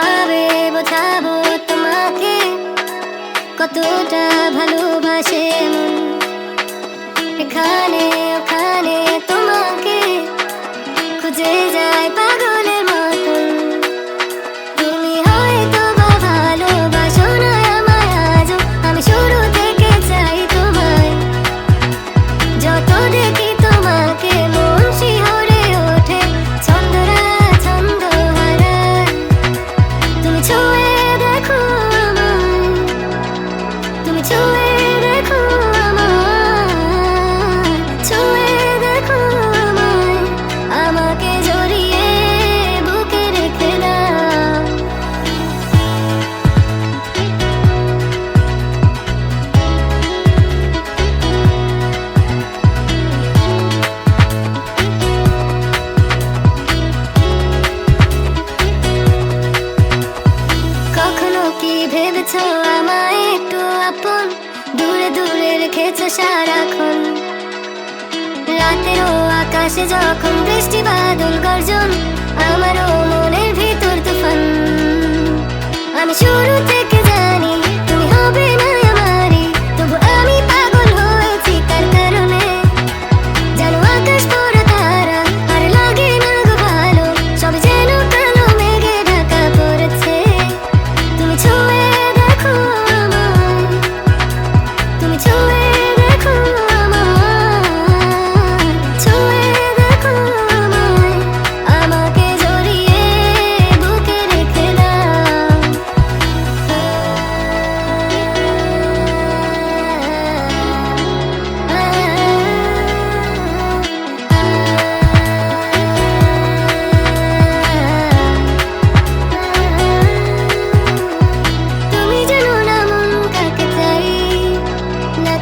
কীভাবে বোঝাবো তোমাকে কতটা ভালোবাসে এখানে, ওখানে তোমাকে খুঁজে যায় পাগলের মতন তুমি হয়তো বা ভালোবাসো না আমায়, আজও আমি শুরু থেকে চাই তোমায়। যত দেখি আমায় একটু আপন, দূরে দূরে রেখেছো সারাক্ষণ। রাতেরও আকাশে যখন বৃষ্টি বাদল গর্জন, আমারও মনের